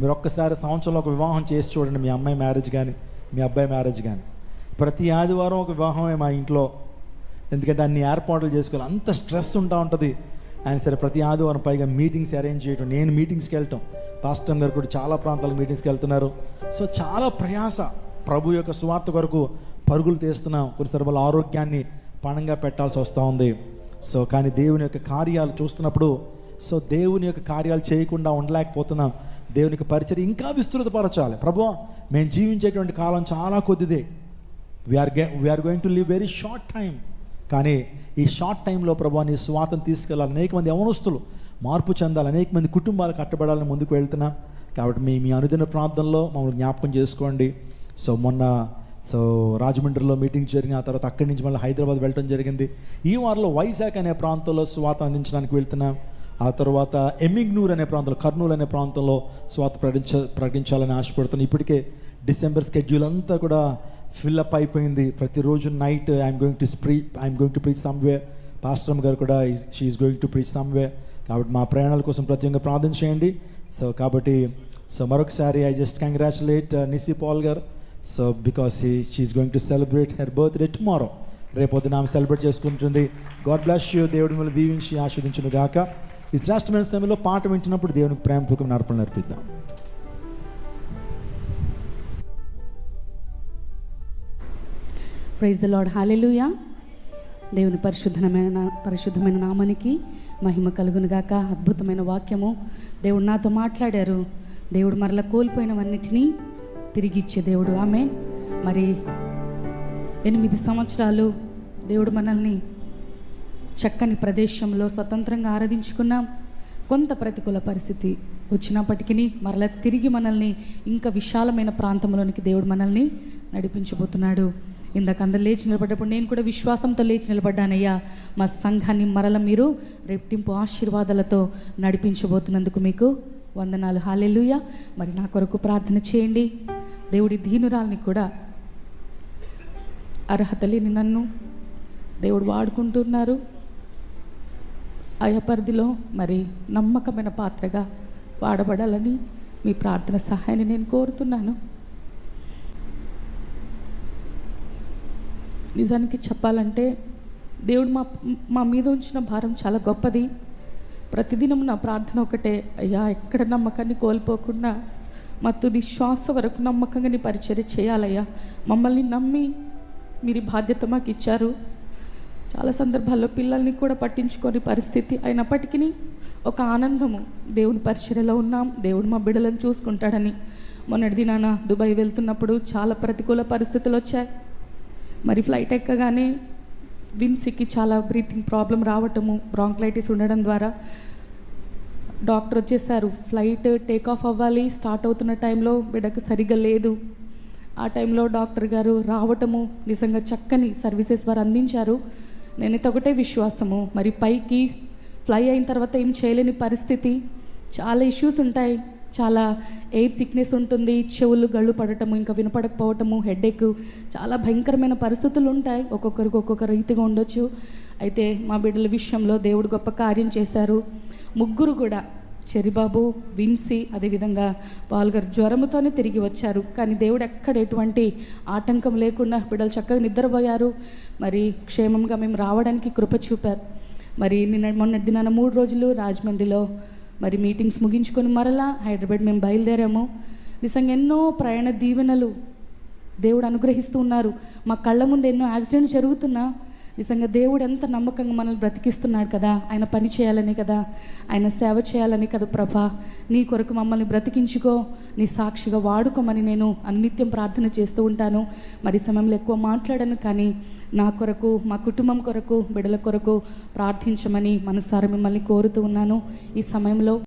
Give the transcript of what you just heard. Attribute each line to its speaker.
Speaker 1: మీరు ఒక్కసారి సంవత్సరంలో ఒక వివాహం చేసి చూడండి మీ అమ్మాయి మ్యారేజ్ కానీ మీ అబ్బాయి మ్యారేజ్ కానీ ప్రతి ఆదివారం ఒక వివాహమే మా ఇంట్లో. ఎందుకంటే అన్ని ఏర్పాట్లు చేసుకోవాలి. అంత స్ట్రెస్ ఉంటా ఉంటుంది. ఆయన సరే ప్రతి ఆదివారం పైగా మీటింగ్స్ అరేంజ్ చేయటం. నేను మీటింగ్స్కి వెళ్ళటం పాస్టర్ గారు కూడా చాలా ప్రాంతాలకు మీటింగ్స్కి వెళ్తున్నారు. సో చాలా ప్రయాస. ప్రభు యొక్క సువార్త కొరకు పరుగులు తీస్తున్నాం. కొన్ని సందర్భాలు ఆరోగ్యాన్ని పణంగా పెట్టాల్సి వస్తూ ఉంది. సో కానీ దేవుని యొక్క కార్యాలు చూస్తున్నప్పుడు సో దేవుని యొక్క కార్యాలు చేయకుండా ఉండలేకపోతున్నాం. దేవునికి పరిచయం ఇంకా విస్తృతపరచాలి ప్రభు మేము జీవించేటువంటి కాలం చాలా కొద్దిదే. We are gay we are going to live very short time కానీ ఈ షార్ట్ టైంలో ప్రభు నీ స్వాతం తీసుకెళ్ళాలి అనేక మంది యవనస్తులు మార్పు చెందాలి అనేక మంది కుటుంబాలు కట్టబడాలని ముందుకు వెళ్తున్నాం. కాబట్టి మీ మీ అనుదిన ప్రాంతంలో మమ్మల్ని జ్ఞాపకం చేసుకోండి. సో మొన్న సో రాజమండ్రిలో మీటింగ్ జరిగిన ఆ తర్వాత అక్కడి నుంచి మళ్ళీ హైదరాబాద్ వెళ్ళడం జరిగింది. ఈ వారంలో వైజాగ్ అనే ప్రాంతంలో స్వాతం అందించడానికి వెళ్తున్నాం. ఆ తర్వాత ఎమిగ్నూర్ అనే ప్రాంతంలో కర్నూలు అనే ప్రాంతంలో స్వాత ప్రకటించ ప్రకటించాలని ఆశపడుతున్నాను. ఇప్పటికే డిసెంబర్ స్కెడ్యూల్ అంతా కూడా ఫిల్అప్ అయిపోయింది. ప్రతిరోజు night I'm going to spree I'm going to preach someway pastor గారు కూడా she's going to preach someway కాబట్టి మా ప్రయాణాల కోసం ప్రత్యేకంగా ప్రార్థన చేయండి. సో కాబట్టి సో మరొకసారి I just congratulate uh, Nissi Paul గారు. So because he she's going to celebrate her birthday tomorrow. రేపొద్దున ఆమె సెలబ్రేట్ చేసుకుంటుంది. God bless you. దేవుడి మిమ్మల్ని దీవించి ఆస్వాదించును గాక. ఈ శ్రేష్టమైన సమయంలో పాట వింటున్నప్పుడు దేవునికి ప్రేమపూర్వకమైన అర్పణలు అర్పిద్దాం.
Speaker 2: ప్రైజ్ ద లార్డ్ హాలెలుయా దేవుని పరిశుద్ధమైన పరిశుద్ధమైన నామానికి మహిమ కలుగునుగాక అద్భుతమైన వాక్యము. దేవుడు నాతో మాట్లాడారు. దేవుడు మరలా కోల్పోయినవన్నిటినీ తిరిగి ఇచ్చే దేవుడు. ఆమె మరి ఎనిమిది సంవత్సరాలు దేవుడు మనల్ని చక్కని ప్రదేశంలో స్వతంత్రంగా ఆరాధించుకున్నాం. కొంత ప్రతికూల పరిస్థితి వచ్చినప్పటికీ మరలా తిరిగి మనల్ని ఇంకా విశాలమైన ప్రాంతంలోనికి దేవుడు మనల్ని నడిపించబోతున్నాడు. ఇందాక అందరు లేచి నిలబడ్డప్పుడు నేను కూడా విశ్వాసంతో లేచి నిలబడ్డానయ్యా. మా సంఘాన్ని మరల మీరు రెట్టింపు ఆశీర్వాదాలతో నడిపించబోతున్నందుకు మీకు వందనాలు. హాలెలుయ మరి నా కొరకు ప్రార్థన చేయండి. దేవుడి దీనురాల్ని కూడా అర్హత లేని నన్ను దేవుడు వాడుకుంటున్నారు. ఆయా పరిధిలో మరి నమ్మకమైన పాత్రగా వాడబడాలని మీ ప్రార్థన సహాయాన్ని నేను కోరుతున్నాను. నిజానికి చెప్పాలంటే దేవుడు మా మా మీద ఉంచిన భారం చాలా గొప్పది. ప్రతిదినం నా ప్రార్థన ఒకటే అయ్యా ఎక్కడ నమ్మకాన్ని కోల్పోకుండా మా తుది శ్వాస వరకు నమ్మకంగా నీ పరిచర్య చేయాలయ్యా. మమ్మల్ని నమ్మి మీరు బాధ్యత మాకు ఇచ్చారు చాలా సందర్భాల్లో పిల్లల్ని కూడా పట్టించుకొని పరిస్థితి అయినప్పటికీ ఒక ఆనందము. దేవుని పరిచర్యలో ఉన్నాం. దేవుడు మా బిడ్డలను చూసుకుంటాడని. మొన్నటి దినాన దుబాయ్ వెళ్తున్నప్పుడు చాలా ప్రతికూల పరిస్థితులు వచ్చాయి. మరి ఫ్లైట్ ఎక్కగానే విన్సీకి చాలా బ్రీతింగ్ ప్రాబ్లం రావటము బ్రాంక్లైటిస్ ఉండడం ద్వారా డాక్టర్ వచ్చేసారు. ఫ్లైట్ టేక్ ఆఫ్ అవ్వాలి. స్టార్ట్ అవుతున్న టైంలో బిడ్డకు సరిగ్గా లేదు. ఆ టైంలో డాక్టర్ గారు రావటము నిజంగా చక్కని సర్వీసెస్ వారు అందించారు. నేనైతే ఒకటే విశ్వాసము. మరి పైకి ఫ్లై అయిన తర్వాత ఏం చేయలేని పరిస్థితి? చాలా ఇష్యూస్ ఉంటాయి. చాలా ఎయిర్ సిక్నెస్ ఉంటుంది. చెవులు గళ్ళు పడటము ఇంకా వినపడకపోవటము హెడేక్ చాలా భయంకరమైన పరిస్థితులు ఉంటాయి. ఒక్కొక్కరికి ఒక్కొక్క రీతిగా ఉండొచ్చు. అయితే మా బిడ్డల విషయంలో దేవుడు గొప్ప కార్యం చేశారు. ముగ్గురు కూడా చెరిబాబు విన్సి అదేవిధంగా పాల్ జ్వరముతోనే తిరిగి వచ్చారు. కానీ దేవుడు ఎక్కడ ఎటువంటి ఆటంకం లేకుండా బిడ్డలు చక్కగా నిద్రపోయారు. మరి క్షేమంగా మేము రావడానికి కృప చూపారు. మరి నిన్న మొన్న దినాన మూడు రోజులు రాజమండ్రిలో మరి మీటింగ్స్ ముగించుకొని మరలా హైదరాబాద్ మేము బయలుదేరాము. నిజంగా ఎన్నో ప్రయాణ దీవెనలు దేవుడు అనుగ్రహిస్తూ ఉన్నారు. మా కళ్ళ ముందు ఎన్నో యాక్సిడెంట్స్ జరుగుతున్నా నిజంగా దేవుడు ఎంత నమ్మకంగా మనల్ని బ్రతికిస్తున్నాడు కదా? ఆయన పని చేయాలని కదా? ఆయన సేవ చేయాలని కదా ప్రభా? నీ కొరకు మమ్మల్ని బ్రతికించుకో నీ సాక్షిగా వాడుకోమని నేను అనిత్యం ప్రార్థన చేస్తూ ఉంటాను. మరి సమయంలో ఎక్కువ మాట్లాడను కానీ నా కొరకు మా కుటుంబం కొరకు బిడల కొరకు ప్రార్థించమని మనసారా మిమ్మల్ని కోరుతూ ఉన్నాను. ఈ సమయంలో